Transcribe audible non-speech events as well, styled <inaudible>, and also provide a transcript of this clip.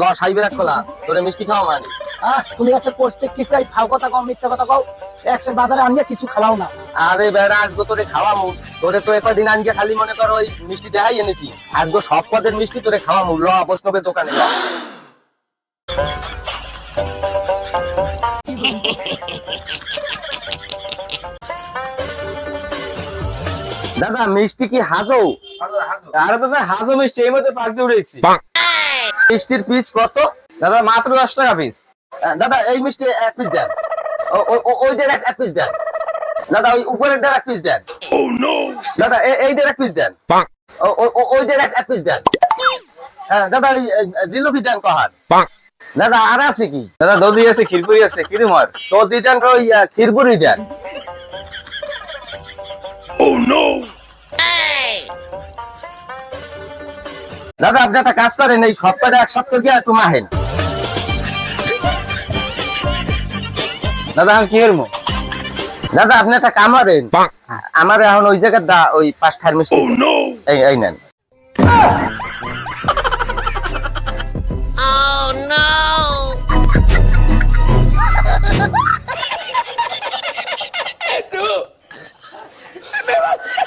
ল সাইবের এক খোলা তোরে মিষ্টি খাওয়া মানে। তুমি আছে পোস্টে কি চাই? ফাও কথা কও মিথ্যা কথা কও। একশো বাজারে আনিয়ে কিছু খাওয়াও না। আরে বেড়া আজগো তোরে খাওয়ামু। তোরে তো একদিন আনকে খালি মনে করো ওই মিষ্টি দেখাই এনেছি। আজগো সব পদের মিষ্টি তোরে খাওয়ামু। ল বৈষ্ণবের দোকানে ল। দাদা মিষ্টি কি হাজো আরে দাদা হাজো মিষ্টি এই মধ্যে পাক দিয়ে উড়েছি মিষ্টির পিস কত? দাদা মাত্র দশ টাকা পিস দাদা এই মিষ্টি এক পিস দেন। ওইটার এক এক পিস দেন। দাদা ওই উপরের এক পিস দেন। দাদা এ- এইটার এক পিস দেন। ওইটার এক এক পিস দেন। হ্যাঁ দাদা ওই জিলিপি দেন কহান। দাদা আর আছে কি? দাদা দধি আছে খিরপুরি আছে কি তোমার তো দিতেন ওই ক্ষীরপুরি দেন। দাদা আপনি একটা কাজ করেন এই সপ্তাহে এক সপ্তাহ গিয়ে একটু মাহেন দাদা আমি কি হেরমো দাদা আপনি একটা কাম করেন। আমার এখন ওই জায়গায় দা ওই পাঁচ ফার্মেসি oh, এই এই নেন। Oh no! <laughs>